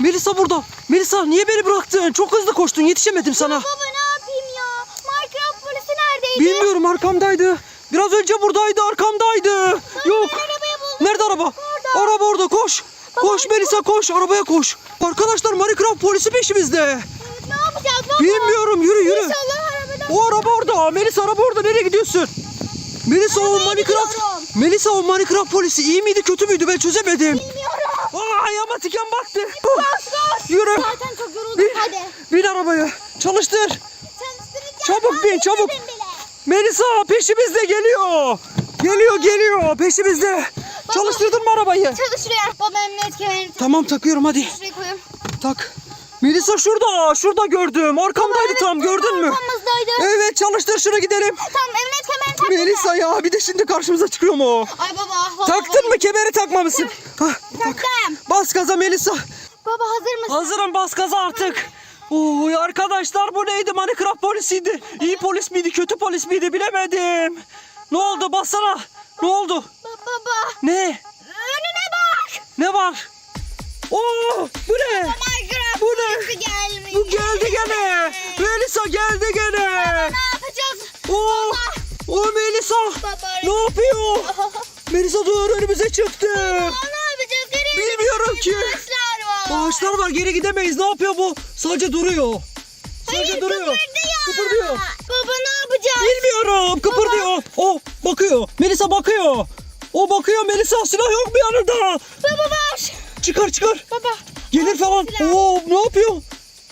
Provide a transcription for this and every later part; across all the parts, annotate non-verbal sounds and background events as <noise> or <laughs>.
Melisa burada. Melisa niye beni bıraktın? Çok hızlı koştun yetişemedim sana. Baba ne yapayım ya? Minecraft polisi neredeydi? Bilmiyorum arkamdaydı. Biraz önce buradaydı arkamdaydı. Yok. Arabayı buldum. Nerede araba? Araba orada koş. Koş Melisa koş arabaya koş. Arkadaşlar Minecraft polisi peşimizde. Evet, ne yapacağız baba? Bilmiyorum yürü yürü. İnşallah arabadan. O araba orada. Melisa araba orada. Nereye gidiyorsun? Melisa o Minecraft. gidiyorum. Melisa o Minecraft polisi iyi miydi kötü müydü ben çözemedim. Bilmiyorum. Aa ayağıma tiken baktı. Koş. Yürü. Zaten çok yoruldum Bin, hadi. bin arabaya. Çalıştır. Çalıştıracağım. Çabuk bin, çabuk. Melisa peşimizde geliyor. Geliyor geliyor peşimizde. Çalıştırdın mı arabayı? Çalıştırıyor. Baba emniyet kemerini tak. Tamam takıyorum hadi. Şuraya koyayım. Tak. Melisa şurada. Şurada gördüm. Arkamdaydı Evet, tam gördün mü? Arkamızdaydı. Evet çalıştır şuna gidelim. Tamam emniyet Melisa ya bir de şimdi karşımıza çıkıyor mu o? Ay baba. baba Taktın baba. mı kemeri takmamışsın? Hah, tak. Taktım. Bas gaza Melisa. Baba hazır mısın? Hazırım bas gaza artık. Oy arkadaşlar bu neydi? Minecraft polisiydi. İyi polis miydi? Kötü polis miydi? Bilemedim. Ne oldu? Bassana. Ne oldu? Ba- baba. Ne? Önüne bak. Ne var? Oo, bu ne? Minecraft Bu ne? gelmiş. Bu geldi gene. Melisa geldi Melisa. Baba. Ne yapıyor? <laughs> Melisa dur önümüze çıktı. Bilmiyorum ki. Ağaçlar var. Geri gidemeyiz. Ne yapıyor bu? Sadece duruyor. Sadece Hayır duruyor. kıpırdıyor. Kıpırdıyor. Baba ne yapacağız? Bilmiyorum. Kıpırdıyor. O bakıyor. Melisa bakıyor. O bakıyor Melisa silah yok mu yanında? Baba var. Çıkar çıkar. Baba. Gelir falan. silah. Oo ne yapıyor?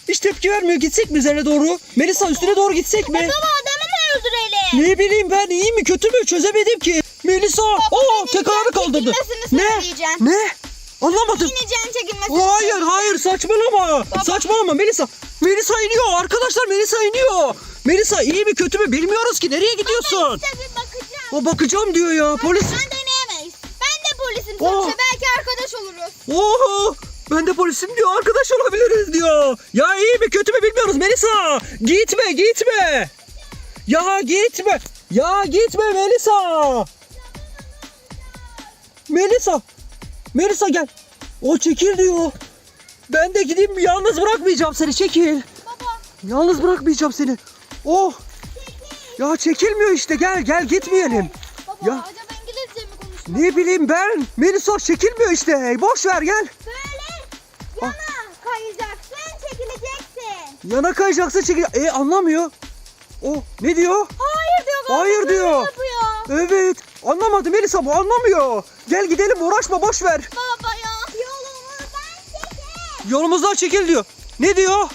Hiç tepki vermiyor. Gitsek mi üzerine doğru? Melisa üstüne doğru gitsek mi? Baba? Ne bileyim ben iyi mi kötü mü çözemedim ki. Melisa. Oo ben tek ayağını ineceğim, kaldırdı. Ne? Ne? Anlamadım. İneceğim çekilmesini. Hayır hayır saçmalama. Saçmalama Melisa. Melisa iniyor arkadaşlar Melisa iniyor. Melisa iyi mi kötü mü bilmiyoruz ki nereye gidiyorsun? İşte bir bakacağım. O bakacağım diyor ya polis. Ben deneyemeyiz. Ben de polisim Oh. sonuçta belki arkadaş oluruz. Oo ben de polisim diyor arkadaş olabiliriz diyor. Ya iyi mi kötü mü bilmiyoruz Melisa. Gitme gitme. Ya gitme. Ya gitme Melisa. Melisa. Melisa gel. O çekil diyor. Ben de gideyim yalnız bırakmayacağım seni çekil. Baba. Yalnız bırakmayacağım seni. Oh. Ya çekilmiyor işte gel gel gitmeyelim. Baba Ya. acaba İngilizce mi konuşuyor? Ne bileyim ben. Melisa çekilmiyor işte. Boş ver gel. Böyle yana kayacaksın çekileceksin. Yana kayacaksın çekil. E anlamıyor. O ne diyor? Hayır diyor. baba, Hayır diyor. Yapıyor. Evet. Anlamadı Melisa bu anlamıyor. Gel gidelim uğraşma boş ver. Baba ya. Yolumuzdan çekil. Yolumuzdan çekil diyor. Ne diyor?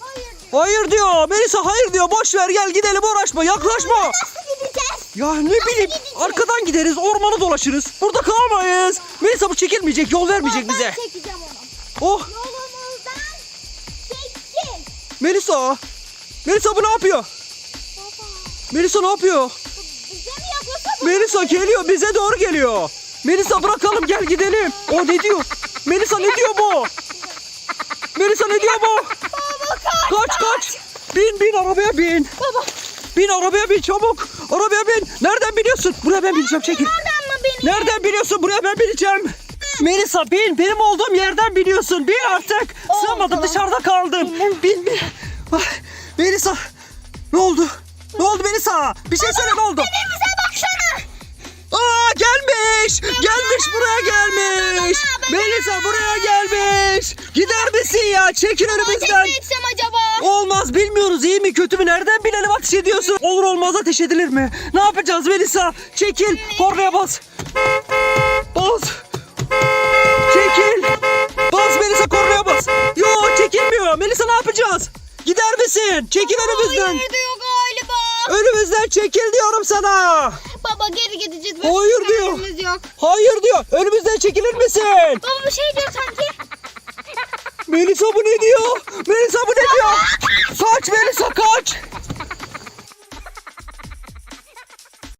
Hayır diyor. Hayır diyor. Melisa hayır diyor. Boş ver gel gidelim uğraşma yaklaşma. Nasıl gideceğiz? Ya ne bileyim gideceğiz? arkadan gideriz ormanı dolaşırız. Burada kalamayız. Melisa bu çekilmeyecek yol vermeyecek bize. Ben çekeceğim onu. Oh Yolumuzdan çekil. Melisa. Melisa bu ne yapıyor? Melisa ne yapıyor? Melisa geliyor bize doğru geliyor. Melisa bırakalım gel gidelim. O ne diyor? Melisa ne diyor bu? Melisa ne diyor bu? Baba kaç. Kaç. Bin bin arabaya bin. Baba. Bin arabaya bin çabuk. Arabaya bin. Nereden biliyorsun? Buraya ben bineceğim çekil. Nereden mı benim? Nereden biliyorsun? Buraya ben bineceğim. Melisa bin. Benim olduğum yerden biliyorsun. Bin artık. Sığmadım dışarıda kaldım. Bin bin. Melisa. Ne oldu? Bir şey söyle ne oldu? Evimize baksana. Aa gelmiş. Gelmiş buraya gelmiş. Melisa buraya gelmiş. Gider misin ya? Çekil önümüzden. Tek mi etsem acaba? Olmaz bilmiyoruz iyi mi kötü mü nereden bilelim ateş ediyorsun. Olur olmaz ateş edilir mi? Ne yapacağız Melisa? Çekil kornaya bas. Bas. Çekil. Bas Melisa kornaya bas. Yo çekilmiyor. Melisa ne yapacağız? Gider misin? Çekil önümüzden. Hayır diyor. Önümüzden çekil diyorum sana. Baba geri gideceğiz. Hayır diyor. Yok. Hayır diyor. Önümüzden çekilir misin? Baba bir şey diyor sanki. Melisa bu ne diyor? Melisa bu ne diyor? Kaç Melisa kaç.